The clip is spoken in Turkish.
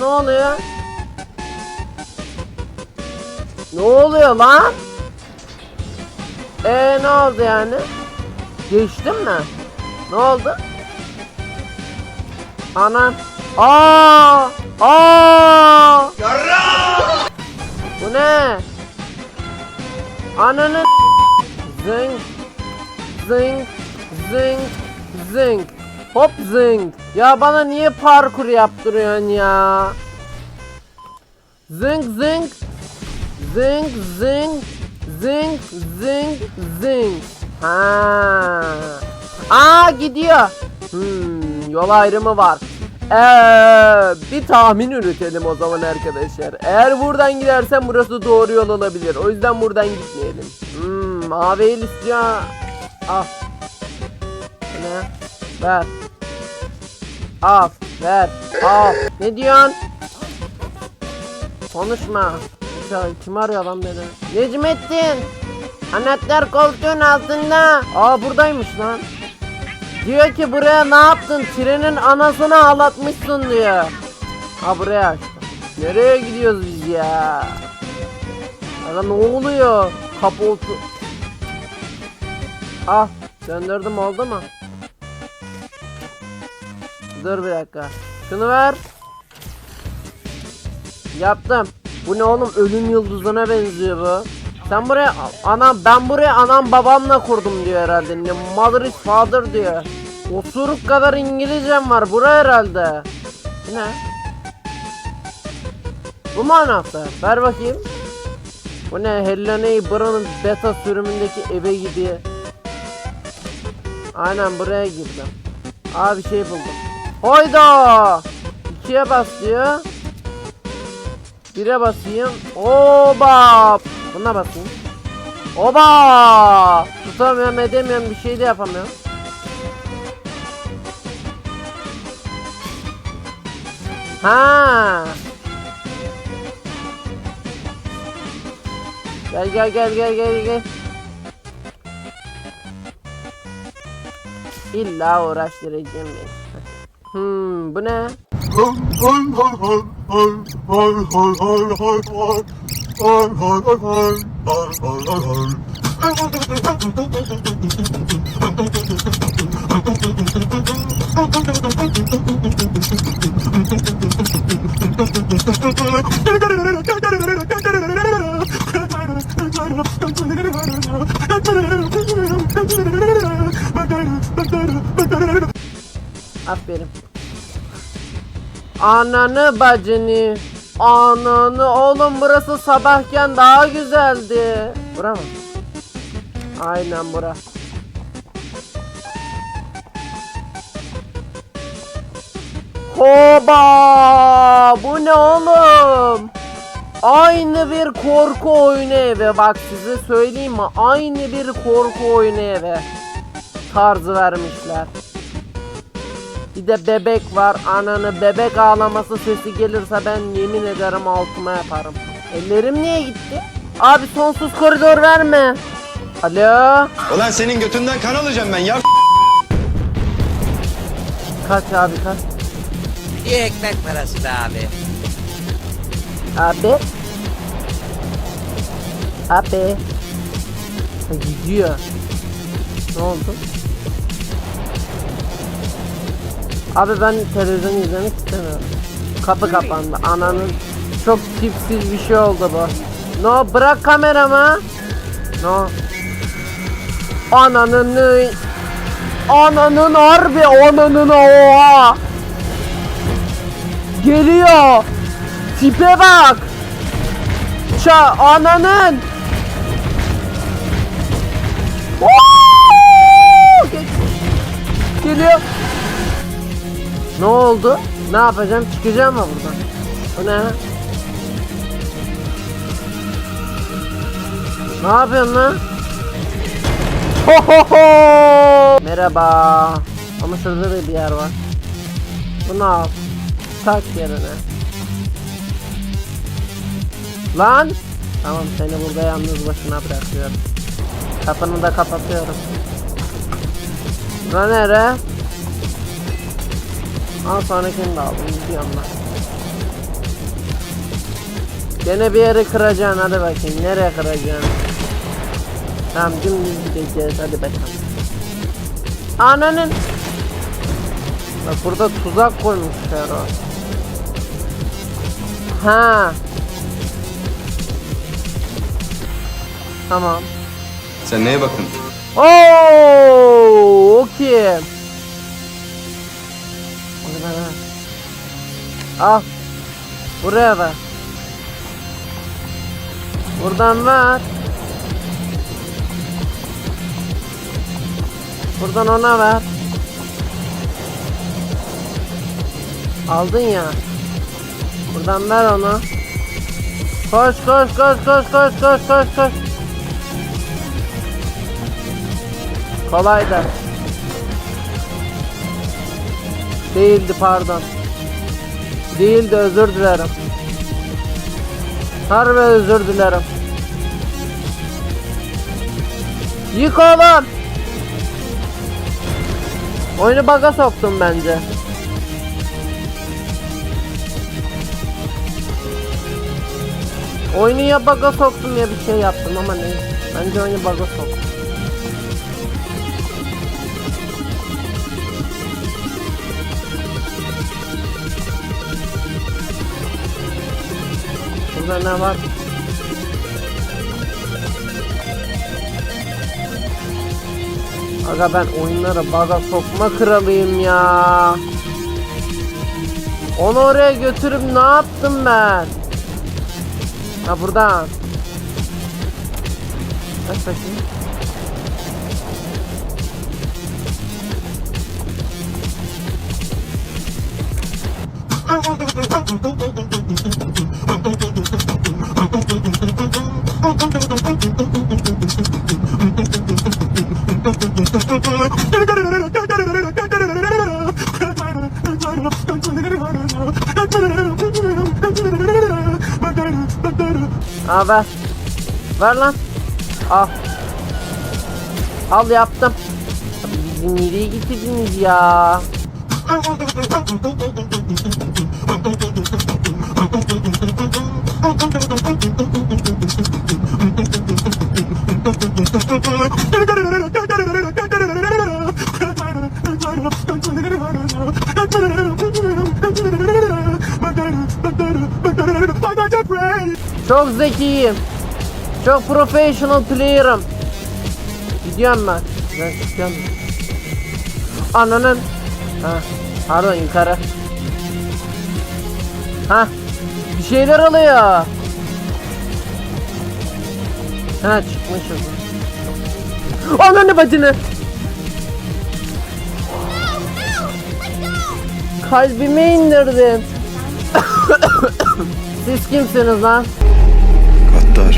ne oluyor? Ne oluyor lan? Ee ne oldu yani? Geçtin mi? Ne oldu? Anam. Aa! Aa! Bu ne? Ananın zing zing zing zing hop zing ya bana niye parkur yaptırıyorsun ya zing zing zing zing zing zing zing ha aa gidiyor hmm, yol ayrımı var ee, bir tahmin üretelim o zaman arkadaşlar. Eğer buradan gidersem burası doğru yol olabilir. O yüzden buradan gitmeyelim. Hmm, mavi el. Bu Ne? Ver. Al. Ver. Al. Ne diyorsun? Konuşma. Kim arıyor lan beni? Necmettin. Anahtar koltuğun altında. Aa buradaymış lan. Diyor ki buraya ne yaptın? Trenin anasını ağlatmışsın diyor. Ha buraya açtım. Nereye gidiyoruz biz ya? Ya ne oluyor? Kapoltu. Ah döndürdüm oldu mu? Dur bir dakika. Şunu ver. Yaptım. Bu ne oğlum ölüm yıldızına benziyor bu. Sen buraya anam ben buraya anam babamla kurdum diyor herhalde. Ne mother is father diyor. Osuruk kadar İngilizcem var bura herhalde. Ne? Bu mu anahtar? Ver bakayım. Bu ne? Hello Neighbor'ın beta sürümündeki eve gibi. Aynen buraya girdim. Aa bir şey buldum. Hoyda! İkiye bas diyor. Bire basayım. Oba! Buna basayım. Oba! Tutamıyorum edemiyorum bir şey de yapamıyorum. Ha! Gel gel gel gel gel gel. İlla uğraştıracağım beni. Hmm, bu ne? Aferin. Ananı bacını. Ananı oğlum burası sabahken daha güzeldi. Bura mı? Aynen bura. Hoba! Bu ne oğlum? Aynı bir korku oyunu evi bak size söyleyeyim mi? Aynı bir korku oyunu evi tarzı vermişler. Bir de bebek var. Ananı bebek ağlaması sesi gelirse ben yemin ederim altıma yaparım. Ellerim niye gitti? Abi sonsuz koridor verme. Alo. Ulan senin götünden kan alacağım ben ya. Kaç abi kaç. Bir ekmek parası be abi. Abi. Abi. Ha, Gidiyor. Ne oldu? Abi ben televizyon izlemek istemiyorum. Kapı kapandı. Ananın çok tipsiz bir şey oldu bu. No bırak kameramı. No. Ananın Ananın harbi ananın oha. Geliyor. Tipe bak. Ça ananın. Geliyor. Ne oldu? Ne yapacağım? Çıkacağım mı buradan? Bu ne? Ne yapıyorsun lan? Ho ho ho! Merhaba. Ama şurada da bir yer var. Bunu al. Tak yerine. Lan! Tamam seni burada yalnız başına bırakıyorum. Kapını da kapatıyorum. Bura nere? Al sonrakini de aldım gidiyorum ben. Gene bir yere kıracaksın hadi bakayım. Nereye kıracaksın? Tamam dümdüz gideceğiz hadi bakalım. Ananın. Bak burada tuzak koymuşlar o. Ha. Tamam. Sen neye bakın? Oo, Al. Buraya ver. Buradan ver. Buradan ona ver. Aldın ya. Buradan ver onu. Koş koş koş koş koş koş koş koş. Kolaydı. Değildi pardon. Değildi özür dilerim. Harbi özür dilerim. Yık oğlum. Oyunu baga soktum bence. Oyunu ya baga soktum ya bir şey yaptım ama ne? Bence oyunu baga soktum. Burada ne var? Aga ben oyunlara baga sokma kralıyım ya. Onu oraya götürüp ne yaptım ben? Ha buradan. Aç bakayım. Aa ver. Ver lan. Al. Al yaptım. Nereye getirdiniz ya? Çok zekiyim. Çok professional player'ım. Gidiyorum ben. Ben çıkıyorum. Ananın. Ha, pardon yukarı. Ha, bir şeyler oluyor. Ha çıkmışız. Ananı bacını. Kalbime indirdin. Siz kimsiniz lan? Kattar.